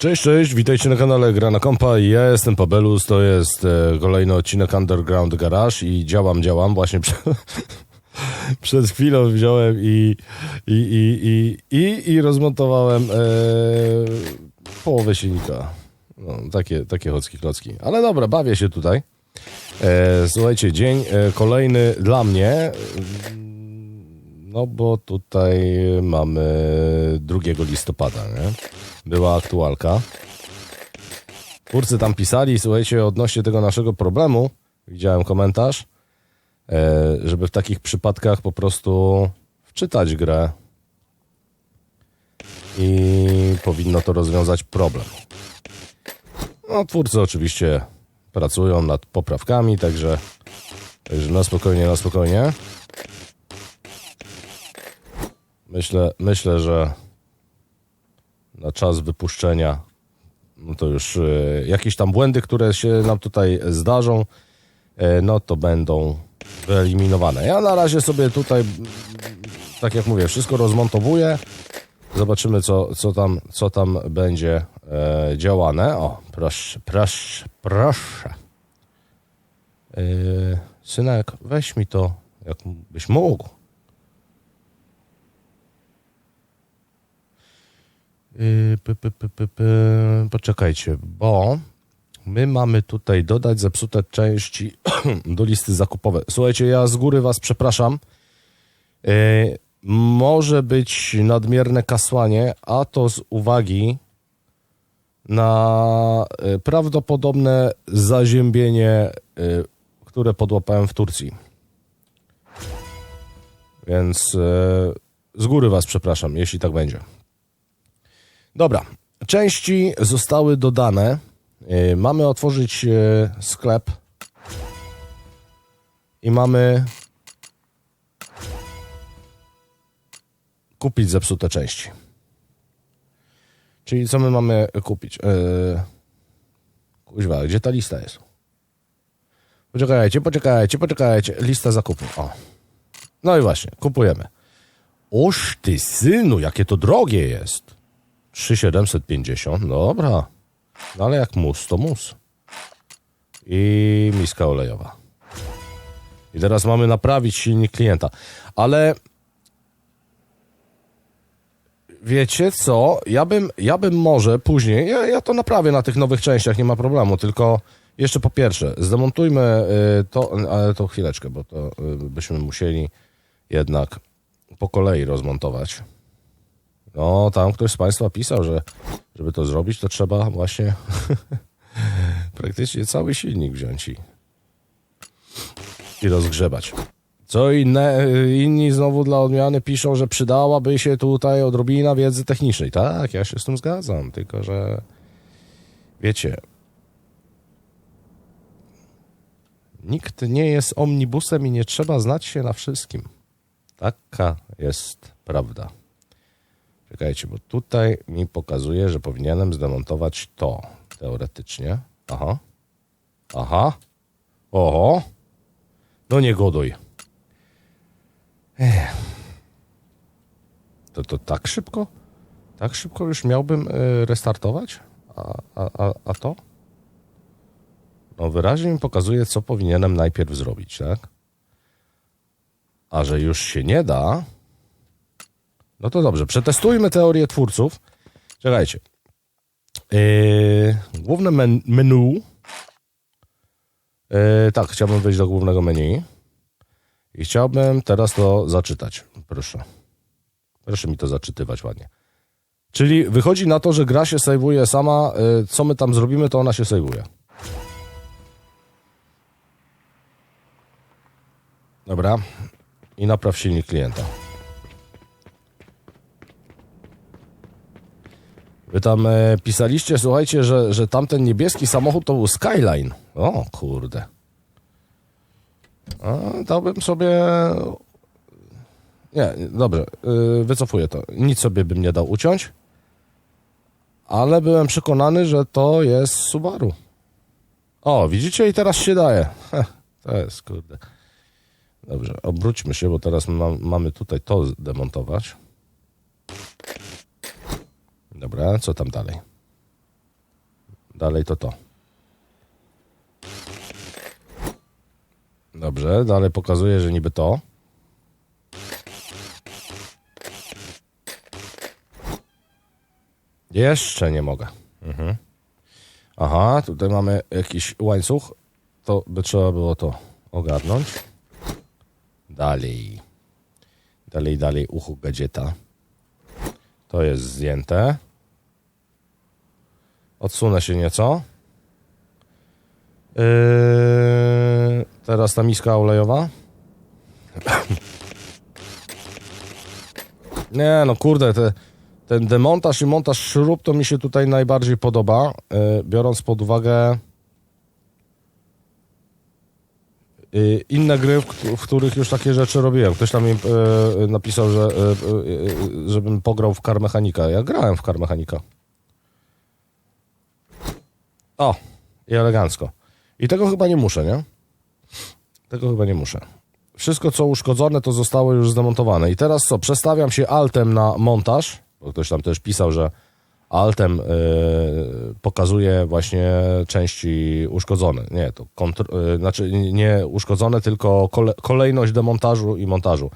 Cześć, cześć, witajcie na kanale Gra na Kompa. Ja jestem Pabelus, to jest e, kolejny odcinek Underground Garage i działam, działam. Właśnie prze, przed chwilą wziąłem i, i, i, i, i, i rozmontowałem e, połowę silnika. No, takie, takie chocki klocki. Ale dobra, bawię się tutaj. E, słuchajcie, dzień e, kolejny dla mnie. No bo tutaj mamy 2 listopada, nie? Była aktualka. Twórcy tam pisali, słuchajcie, odnośnie tego naszego problemu, widziałem komentarz, e, żeby w takich przypadkach po prostu wczytać grę i powinno to rozwiązać problem. No, twórcy oczywiście pracują nad poprawkami, także, także na spokojnie, na spokojnie. Myślę, myślę, że na czas wypuszczenia no to już e, jakieś tam błędy, które się nam tutaj zdarzą, e, no to będą wyeliminowane. Ja na razie sobie tutaj, tak jak mówię, wszystko rozmontowuję. Zobaczymy, co, co, tam, co tam będzie e, działane. O, proszę, proszę, proszę. Synek, weź mi to, jakbyś mógł. Poczekajcie, bo my mamy tutaj dodać zepsute części do listy zakupowej. Słuchajcie, ja z góry was przepraszam. Yy, może być nadmierne kasłanie, a to z uwagi na yy, prawdopodobne zaziębienie, które podłapałem w Turcji. Więc z góry was przepraszam, jeśli tak będzie. Dobra, części zostały dodane. Yy, mamy otworzyć yy, sklep i mamy kupić zepsute części. Czyli co my mamy kupić? Yy, kuźwa, gdzie ta lista jest? Poczekajcie, poczekajcie, poczekajcie. Lista zakupów. O. No i właśnie, kupujemy. Oż ty synu, jakie to drogie jest. 3750, dobra. No ale jak mus, to mus. I miska olejowa. I teraz mamy naprawić silnik klienta. Ale wiecie co? Ja bym, ja bym może później, ja, ja to naprawię na tych nowych częściach, nie ma problemu, tylko jeszcze po pierwsze, zdemontujmy y, to, ale to chwileczkę, bo to y, byśmy musieli jednak po kolei rozmontować. No, tam ktoś z Państwa pisał, że żeby to zrobić, to trzeba właśnie praktycznie cały silnik wziąć i, i rozgrzebać. Co inne, inni znowu dla odmiany piszą, że przydałaby się tutaj odrobina wiedzy technicznej. Tak, ja się z tym zgadzam, tylko że wiecie, nikt nie jest omnibusem i nie trzeba znać się na wszystkim. Taka jest prawda. Czekajcie, bo tutaj mi pokazuje, że powinienem zdemontować to teoretycznie. Aha. Aha. Oho. No nie goduj. Ech. To, to tak szybko? Tak szybko już miałbym y, restartować? A, a, a, a to? No wyraźnie mi pokazuje, co powinienem najpierw zrobić, tak? A że już się nie da, no to dobrze, przetestujmy teorię twórców. Czekajcie. Yy, główne men menu. Yy, tak, chciałbym wejść do głównego menu. I chciałbym teraz to zaczytać. Proszę. Proszę mi to zaczytywać ładnie. Czyli wychodzi na to, że gra się sejwuje sama. Yy, co my tam zrobimy, to ona się sejwuje. Dobra. I napraw silnik klienta. Wy tam e, pisaliście, słuchajcie, że, że tamten niebieski samochód to był Skyline. O kurde. A, dałbym sobie... Nie, dobrze, yy, wycofuję to. Nic sobie bym nie dał uciąć. Ale byłem przekonany, że to jest Subaru. O, widzicie? I teraz się daje. Heh, to jest, kurde. Dobrze, obróćmy się, bo teraz ma, mamy tutaj to demontować. Dobra, co tam dalej? Dalej to to. Dobrze, dalej pokazuje, że niby to. Jeszcze nie mogę. Mhm. Aha, tutaj mamy jakiś łańcuch. To by trzeba było to ogarnąć. Dalej. Dalej, dalej, uchu gadzieta. To jest zdjęte. Odsunę się nieco. Yy, teraz ta miska olejowa. Nie, no kurde, te, ten demontaż i montaż śrub to mi się tutaj najbardziej podoba, yy, biorąc pod uwagę yy, inne gry, w, w których już takie rzeczy robiłem. Ktoś tam mi yy, napisał, że yy, yy, żebym pograł w Car Mechanika. Ja grałem w Car Mechanika. O, i elegancko. I tego chyba nie muszę, nie? Tego chyba nie muszę. Wszystko, co uszkodzone, to zostało już zdemontowane. I teraz co? Przestawiam się altem na montaż, bo ktoś tam też pisał, że altem yy, pokazuje właśnie części uszkodzone. Nie, to kontr- yy, znaczy nie uszkodzone, tylko kole- kolejność demontażu i montażu.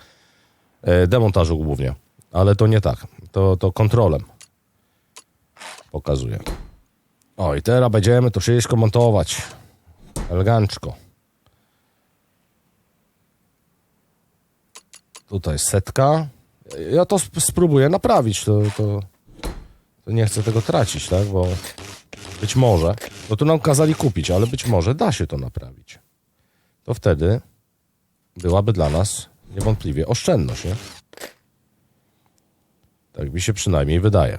Yy, demontażu głównie. Ale to nie tak. To, to kontrolem pokazuje. O, i teraz będziemy to wszystko montować. Elegancko. Tutaj setka. Ja to sp- spróbuję naprawić, to, to, to nie chcę tego tracić, tak? Bo być może, no tu nam kazali kupić, ale być może da się to naprawić. To wtedy byłaby dla nas niewątpliwie oszczędność, nie? Tak mi się przynajmniej wydaje.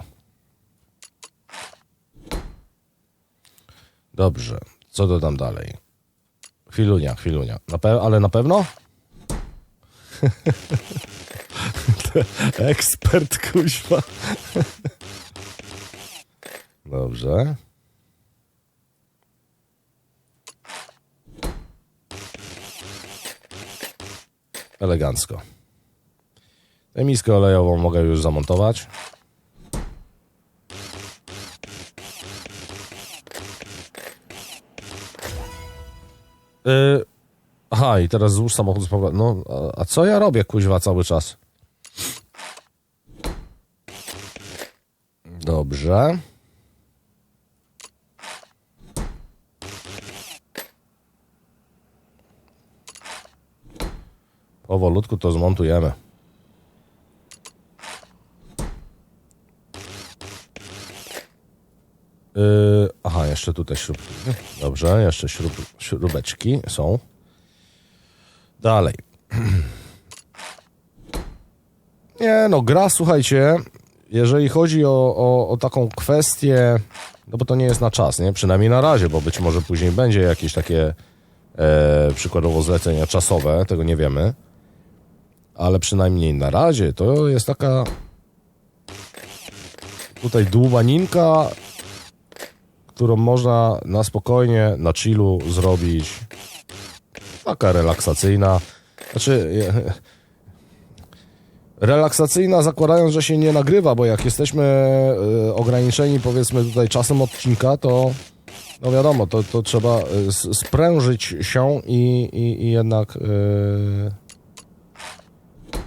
Dobrze, co dodam dalej? Chwilunia, chwilunia. Na ale na pewno? Ekspert kuźwa. Dobrze. Elegancko. Tę miskę olejową mogę już zamontować. Yy, aha, i teraz złóż samochód z powrotem. No, a, a co ja robię, kuźwa, cały czas? Dobrze. Powolutku to zmontujemy. Yy, jeszcze tutaj śrubki. Dobrze, jeszcze śrub, śrubeczki są. Dalej. Nie, no gra, słuchajcie, jeżeli chodzi o, o, o taką kwestię, no bo to nie jest na czas, nie? Przynajmniej na razie, bo być może później będzie jakieś takie e, przykładowo zlecenia czasowe, tego nie wiemy. Ale przynajmniej na razie to jest taka tutaj dłubaninka, którą można na spokojnie, na chillu zrobić. Taka relaksacyjna. Znaczy, relaksacyjna zakładając, że się nie nagrywa, bo jak jesteśmy e, ograniczeni powiedzmy tutaj czasem odcinka, to no wiadomo, to, to trzeba e, sprężyć się i, i, i jednak e,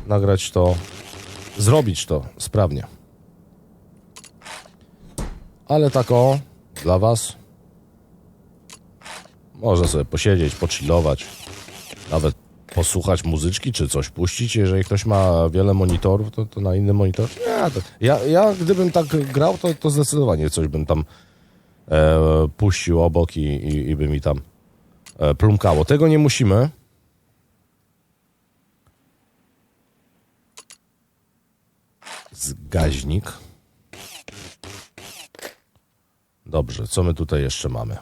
nagrać to, zrobić to sprawnie. Ale tak o, dla was można sobie posiedzieć, pochillować, nawet posłuchać muzyczki czy coś puścić. Jeżeli ktoś ma wiele monitorów, to, to na inny monitor. Nie, to, ja, ja gdybym tak grał, to, to zdecydowanie coś bym tam e, puścił obok i, i, i by mi tam e, plumkało. Tego nie musimy. Zgaźnik. Dobrze, co my tutaj jeszcze mamy?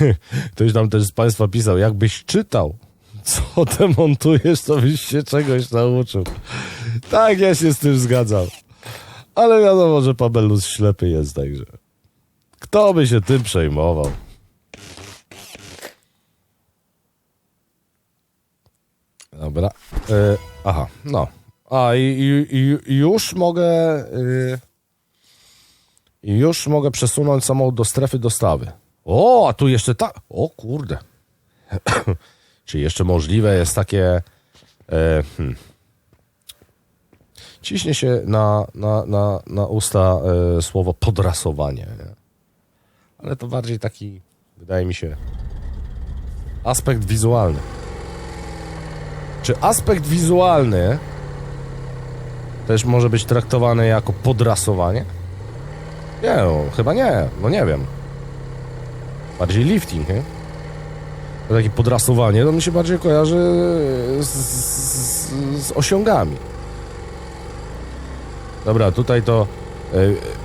Ktoś tam też z Państwa pisał, jakbyś czytał, co demontujesz, to byś się czegoś nauczył. Tak, ja się z tym zgadzam. Ale wiadomo, że Pabelus ślepy jest, także. Kto by się tym przejmował? Dobra. E, aha, no. A, i, i, i już mogę... Y, i już mogę przesunąć samochód do strefy dostawy. O, a tu jeszcze tak... O kurde. Czy jeszcze możliwe jest takie... E, hmm. Ciśnie się na, na, na, na usta e, słowo podrasowanie. Nie? Ale to bardziej taki, wydaje mi się, aspekt wizualny. Czy aspekt wizualny też może być traktowany jako podrasowanie? Nie, no, chyba nie. No nie wiem. Bardziej lifting, nie? To takie podrasowanie, to mi się bardziej kojarzy z, z, z osiągami. Dobra, tutaj to e,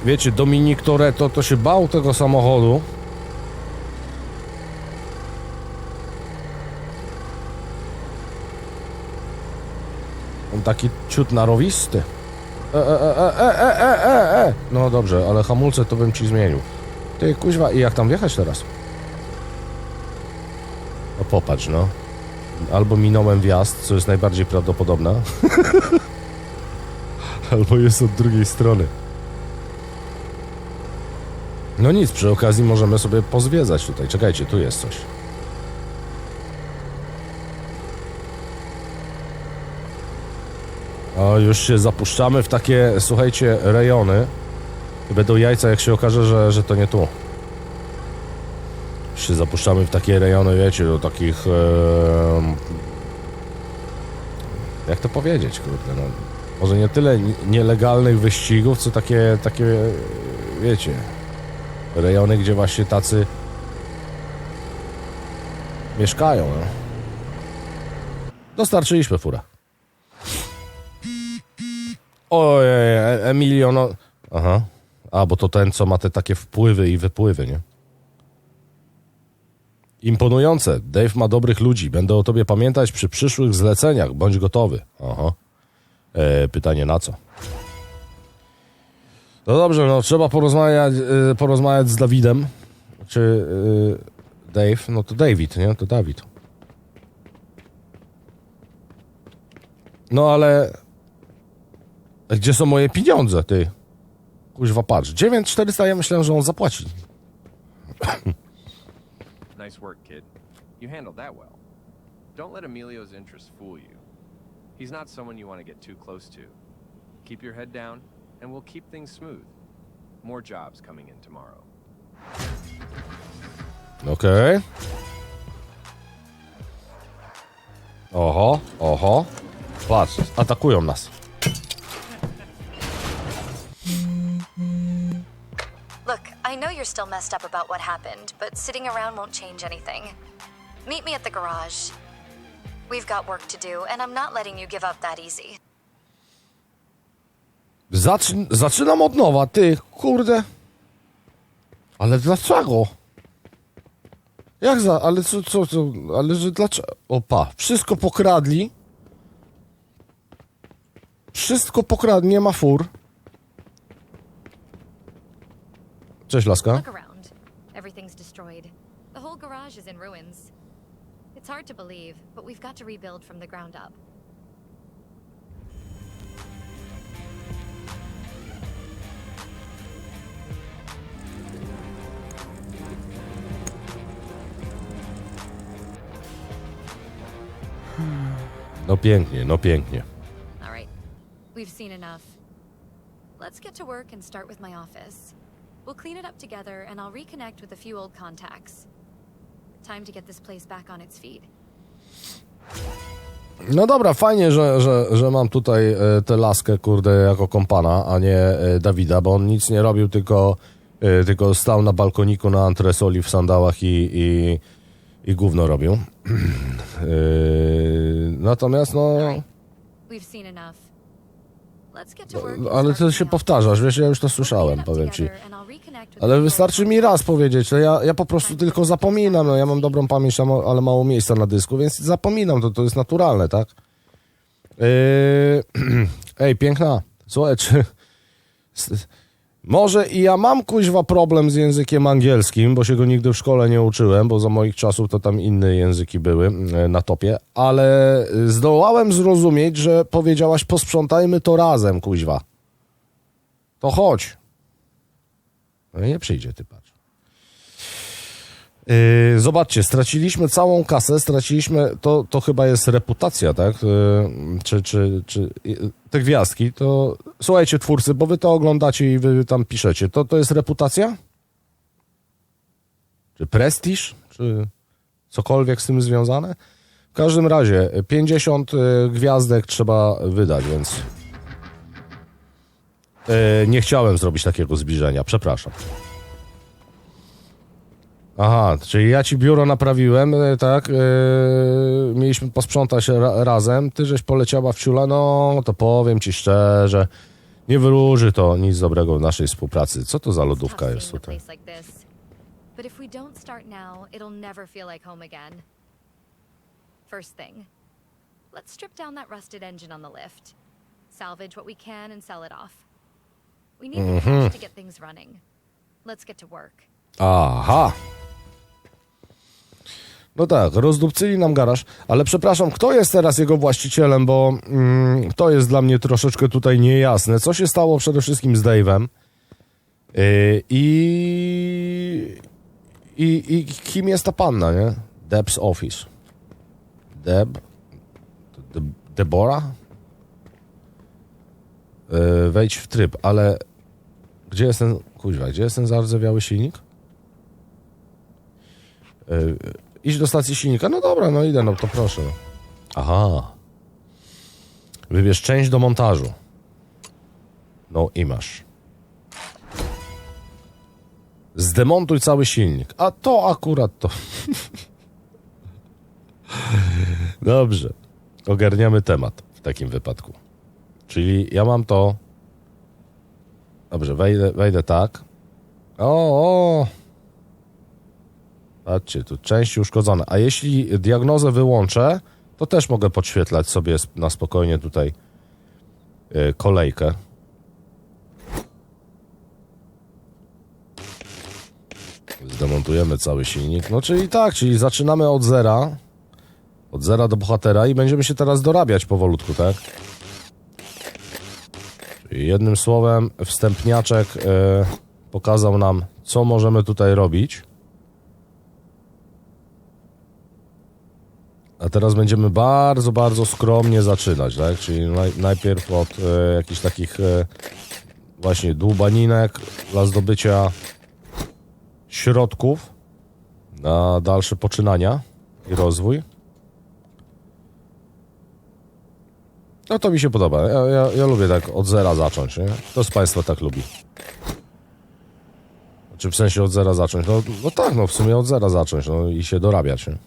wiecie, Dominik Toretto to się bał tego samochodu. Taki ciut narowisty. E, e, e, e, e, e, e, e. No dobrze, ale hamulce to bym ci zmienił. Ty kuźwa, i jak tam wjechać teraz? No popatrz, no. Albo minąłem wjazd, co jest najbardziej prawdopodobne. Albo jest od drugiej strony. No nic, przy okazji możemy sobie pozwiedzać tutaj. Czekajcie, tu jest coś. O, już się zapuszczamy w takie, słuchajcie, rejony. Będą jajca, jak się okaże, że, że to nie tu. Już się zapuszczamy w takie rejony, wiecie, do takich... jak to powiedzieć, kurde, no... Może nie tyle ni- nielegalnych wyścigów, co takie, takie, wiecie, rejony, gdzie właśnie tacy mieszkają, no. Dostarczyliśmy furę. Ojej, E- Emilio, no... Aha. A, bo to ten, co ma te takie wpływy i wypływy, nie? Imponujące. Dave ma dobrych ludzi. Będę o tobie pamiętać przy przyszłych zleceniach. Bądź gotowy. Aha. E, pytanie na co? No dobrze, no trzeba porozmawiać, e, porozmawiać z Dawidem. Czy e, Dave? No to David, nie? To Dawid. No ale... Gdzie są moje pieniądze, ty? Kuźwa, patrz. 9400 ja myślałem, że on zapłaci. Nice work, kid. You handled that well. Don't let Emilio's interests fool you. He's not someone you want to get too close to. Keep your head down, and we'll keep things smooth. More jobs coming in tomorrow. Okej. Oho, oho. Patrz, atakują nas. Still messed up about what happened, but sitting around won't change anything. Meet me at the garage. We've got work to do, and I'm not letting you give up that easy. Zacz, zaczynam od nowa, ty, kurde. Ale dlaczego? Jak za, ale co, co, co, ale że dlaczego? Opa, wszystko pokradli. Wszystko pokradli, nie ma fur. Cześć, laska. Look around. Everything's destroyed. The whole garage is in ruins. It's hard to believe, but we've got to rebuild from the ground up. No pięknie, no pięknie. All right. We've seen enough. Let's get to work and start with my office. We'll clean it up together, and I'll reconnect with a few old contacts. Time to get this place back on its feet. No dobra, fajnie, że, że, że mam tutaj e, tę laskę, kurde, jako kompana, a nie e, Dawida, bo on nic nie robił, tylko, e, tylko stał na balkoniku na antresoli w sandałach i, i, i gówno robił. E, Natomiast, no, to No, ale ty with się powtarzasz, wiesz, ja już to słyszałem, powiem ci. Ale wystarczy mi raz powiedzieć, to ja, ja po prostu tylko zapominam, no ja mam dobrą pamięć, ale mało miejsca na dysku, więc zapominam, to, to jest naturalne, tak? Yy, ej, piękna, słuchaj, czy... Może i ja mam kuźwa problem z językiem angielskim, bo się go nigdy w szkole nie uczyłem, bo za moich czasów to tam inne języki były e, na topie, ale zdołałem zrozumieć, że powiedziałaś posprzątajmy to razem, kuźwa. To chodź. Nie przyjdzie, ty patrz. Yy, zobaczcie, straciliśmy całą kasę, straciliśmy, to, to chyba jest reputacja, tak? Yy, czy, czy, czy yy, te gwiazdki, to słuchajcie twórcy, bo wy to oglądacie i wy tam piszecie, to, to jest reputacja? Czy prestiż? Czy cokolwiek z tym związane? W każdym razie 50 yy, gwiazdek trzeba wydać, więc yy, nie chciałem zrobić takiego zbliżenia, przepraszam. Aha, czyli ja ci biuro naprawiłem, e, tak? Yy, mieliśmy posprzątać ra razem. Ty żeś poleciała w ciula, no to powiem ci szczerze, nie wyróży to nic dobrego w naszej współpracy. Co to za lodówka jest tutaj? place like this. But if we don't start now, it'll never feel like home again. First thing, let's strip down that rusted engine on the lift. Salvage what we can and sell it off. We need the cash to get things running. Let's get to work. Aha. No tak, rozdupcyli nam garaż, ale przepraszam, kto jest teraz jego właścicielem, bo mm, to jest dla mnie troszeczkę tutaj niejasne. Co się stało przede wszystkim z Dave'em yy, i, i, i kim jest ta panna, nie? Deb's Office. Deb? De, Debora? Yy, wejdź w tryb, ale gdzie jest ten, kuźwa, gdzie jest ten zardzewiały silnik? Yy, idź do stacji silnika. No dobra, no idę, no to proszę. Aha. Wybierz część do montażu. No i masz. Zdemontuj cały silnik. A to akurat to. Dobrze. Ogarniamy temat w takim wypadku. Czyli ja mam to. Dobrze, wejdę, wejdę tak. O, o. Patrzcie, tu części uszkodzone. A jeśli diagnozę wyłączę, to też mogę podświetlać sobie na spokojnie tutaj y, kolejkę. Zdemontujemy cały silnik. No czyli tak, czyli zaczynamy od zera. Od zera do bohatera i będziemy się teraz dorabiać powolutku, tak? Jednym słowem, wstępniaczek y, pokazał nam, co możemy tutaj robić. A teraz będziemy bardzo, bardzo skromnie zaczynać, tak? Czyli naj, najpierw od e, jakichś takich e, właśnie dłubaninek dla zdobycia środków na dalsze poczynania i rozwój. No to mi się podoba. Ja, ja, ja lubię tak od zera zacząć, nie? Kto z Państwa tak lubi? Czy w sensie od zera zacząć? No, no tak, no w sumie od zera zacząć, no i się dorabiać, nie?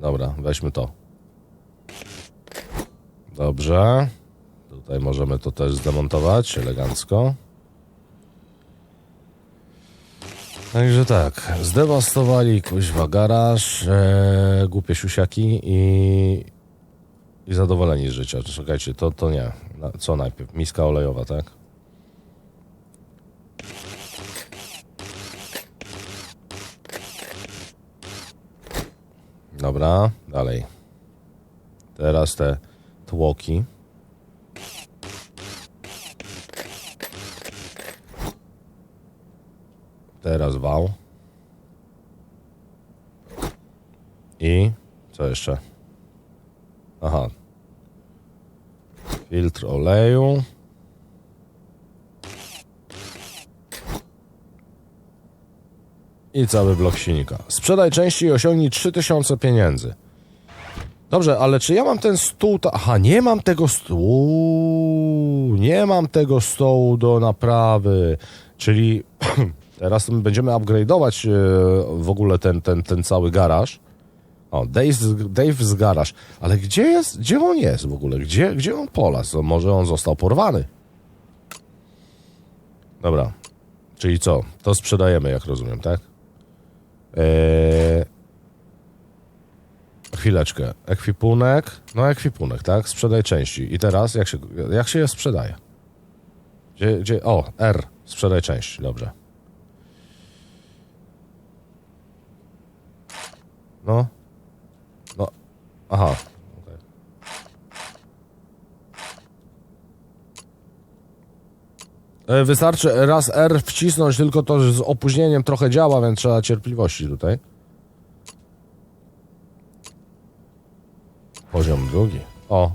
Dobra, weźmy to. Dobrze. Tutaj możemy to też zdemontować elegancko. Także tak, zdewastowali kuźwa garaż, e, głupie siusiaki i, i zadowoleni z życia. Czekajcie, to, to nie. Co najpierw? Miska olejowa, tak? Dobra, dalej. Teraz te tłoki. Teraz wał. I co jeszcze? Aha. Filtr oleju. I cały blok silnika. Sprzedaj części i osiągnij 3000 pieniędzy. Dobrze, ale czy ja mam ten stół? Ta... Aha, nie mam tego stołu. Nie mam tego stołu do naprawy. Czyli teraz będziemy upgrade'ować e, w ogóle ten, ten, ten cały garaż. O, Dave's, Dave's garaż. Ale gdzie jest? Gdzie on jest w ogóle? Gdzie, gdzie on polas? Może on został porwany. Dobra. Czyli co? To sprzedajemy, jak rozumiem, tak? Eee... chwileczkę. Ekwipunek. No ekwipunek, tak? Sprzedaj części. I teraz jak się, jak się je sprzedaje? Gdzie, gdzie? O, R. Sprzedaj części. Dobrze. No. No. Aha. Okej. E, Wystarczy raz R wcisnąć, tylko to z opóźnieniem trochę działa, więc trzeba cierpliwości tutaj. Poziom drugi. O.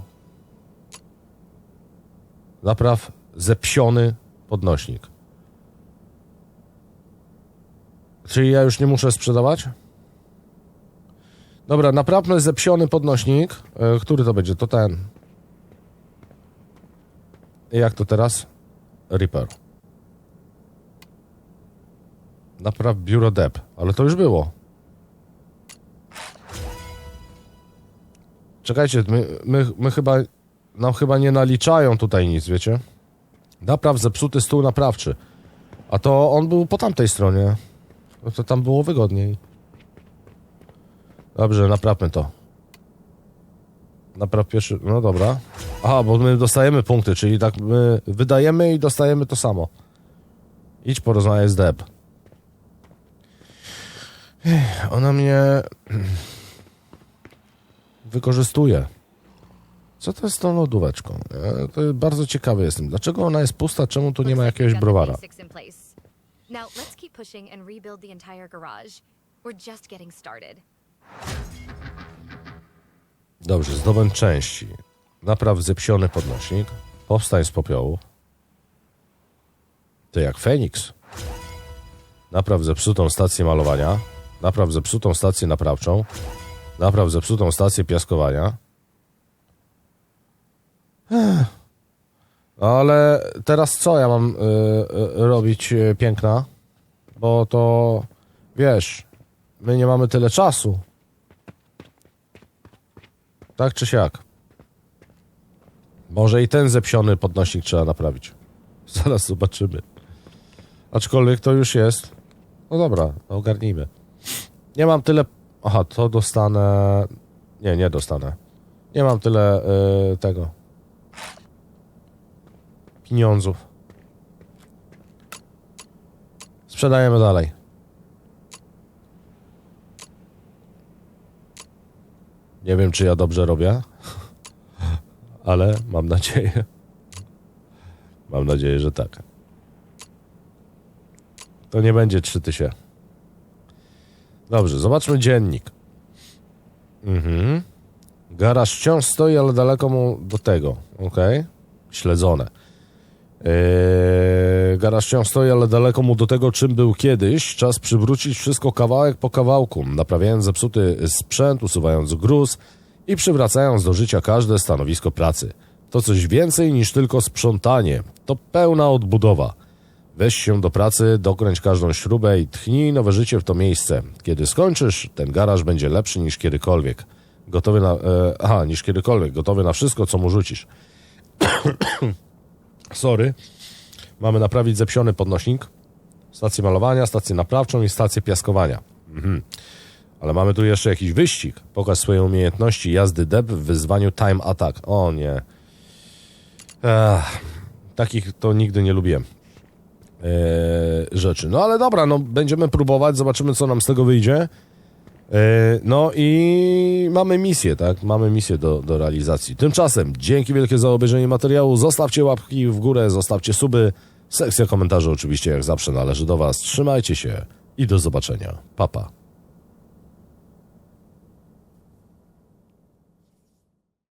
Napraw zepsiony podnośnik. Czyli ja już nie muszę sprzedawać? Dobra, naprawmy zepsiony podnośnik. E, który to będzie? To ten. Jak to teraz? Reaper. Napraw biuro dep. Ale to już było. Czekajcie, my, my, my chyba... Nam chyba nie naliczają tutaj nic, wiecie? Napraw zepsuty stół naprawczy. A to on był po tamtej stronie. No to tam było wygodniej. Dobrze, naprawmy to. Napraw pierwszy. No dobra. Aha, bo my dostajemy punkty, czyli tak my wydajemy i dostajemy to samo. Idź porozmawiaj z Deb. Ona mnie wykorzystuje. Co to jest z tą lodóweczką? Ja to bardzo ciekawy jestem. Dlaczego ona jest pusta? Czemu tu nie ma jakiegoś browara? Now let's keep pushing and rebuild the entire garage. We're just getting started. Dobrze, zdobędź części. Napraw zepsiony podnośnik. Powstań z popiołu. Ty jak Feniks. Napraw zepsutą stację malowania. Napraw zepsutą stację naprawczą. Napraw zepsutą stację piaskowania. Ale teraz co ja mam y, y, robić y, piękna? Bo to wiesz, my nie mamy tyle czasu. Tak czy siak? Może i ten zepsiony podnośnik trzeba naprawić. Zaraz zobaczymy. Aczkolwiek to już jest. No dobra, ogarnijmy. Nie mam tyle. Aha, to dostanę. Nie, nie dostanę. Nie mam tyle y, tego. Pieniądzów. Sprzedajemy dalej. Nie wiem, czy ja dobrze robię, ale mam nadzieję. Mam nadzieję, że tak. To nie będzie 3000. Dobrze, zobaczmy dziennik. Mhm. Garaż wciąż stoi, ale daleko mu do tego. Ok. Śledzone. Eee, garaż wciąż stoi, ale daleko mu do tego, czym był kiedyś. Czas przywrócić wszystko kawałek po kawałku, naprawiając zepsuty sprzęt, usuwając gruz i przywracając do życia każde stanowisko pracy. To coś więcej niż tylko sprzątanie. To pełna odbudowa. Weź się do pracy, dokręć każdą śrubę i tchnij nowe życie w to miejsce. Kiedy skończysz, ten garaż będzie lepszy niż kiedykolwiek. Gotowy na... E, aha, niż kiedykolwiek. Gotowy na wszystko, co mu rzucisz. Sorry. Mamy naprawić zepsiony podnośnik, stację malowania, stację naprawczą i stację piaskowania. Mhm. Ale mamy tu jeszcze jakiś wyścig. Pokaż swoje umiejętności jazdy deb w wyzwaniu Time Attack. O nie. Ech, takich to nigdy nie lubiłem. Eee, rzeczy. No ale dobra, no będziemy próbować, zobaczymy co nam z tego wyjdzie. Eee, no i mamy misję, tak? Mamy misję do, do realizacji. Tymczasem, dzięki wielkie za obejrzenie materiału. Zostawcie łapki w górę, zostawcie suby. Sekcja komentarzy oczywiście jak zawsze należy do Was. Trzymajcie się i do zobaczenia. Papa. Pa.